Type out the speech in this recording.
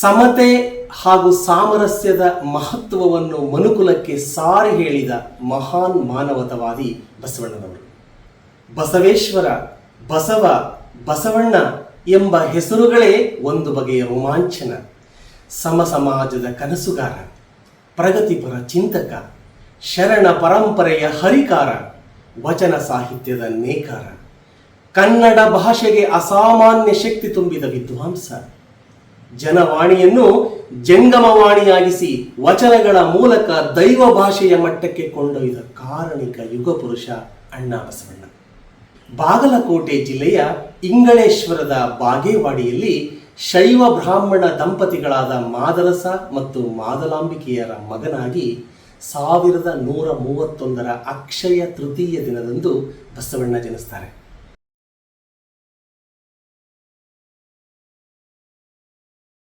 ಸಮತೆ ಹಾಗೂ ಸಾಮರಸ್ಯದ ಮಹತ್ವವನ್ನು ಮನುಕುಲಕ್ಕೆ ಸಾರಿ ಹೇಳಿದ ಮಹಾನ್ ಮಾನವತವಾದಿ ಬಸವಣ್ಣನವರು. ಬಸವೇಶ್ವರ, ಬಸವ, ಬಸವಣ್ಣ ಎಂಬ ಹೆಸರುಗಳೇ ಒಂದು ಬಗೆಯ ರೋಮಾಂಚನ. ಸಮ ಸಮಾಜದ ಕನಸುಗಾರ, ಪ್ರಗತಿಪರ ಚಿಂತಕ, ಶರಣ ಪರಂಪರೆಯ ಹರಿಕಾರ, ವಚನ ಸಾಹಿತ್ಯದ ನೇಕಾರ. ಕನ್ನಡ ಭಾಷೆಗೆ ಅಸಾಮಾನ್ಯ ಶಕ್ತಿ ತುಂಬಿದ ವಿದ್ವಾಂಸ. ಜನವಾಣಿಯನ್ನು ಜಂಗಮವಾಣಿಯಾಗಿಸಿ ವಚನಗಳ ಮೂಲಕ ದೈವ ಭಾಷೆಯ ಮಟ್ಟಕ್ಕೆ ಕೊಂಡೊಯ್ದ ಕಾರಣಿಕ ಯುಗ ಪುರುಷ ಅಣ್ಣ ಬಸವಣ್ಣ ಬಾಗಲಕೋಟೆ ಜಿಲ್ಲೆಯ ಇಂಗಳೇಶ್ವರದ ಬಾಗೇವಾಡಿಯಲ್ಲಿ ಶೈವ ಬ್ರಾಹ್ಮಣ ದಂಪತಿಗಳಾದ ಮಾದರಸ ಮತ್ತು ಮಾದಲಾಂಬಿಕೆಯರ ಮಗನಾಗಿ ಸಾವಿರದ ನೂರ ಮೂವತ್ತೊಂದರ ಅಕ್ಷಯ ತೃತೀಯ ದಿನದಂದು ಬಸವಣ್ಣ ಜನಿಸ್ತಾರೆ.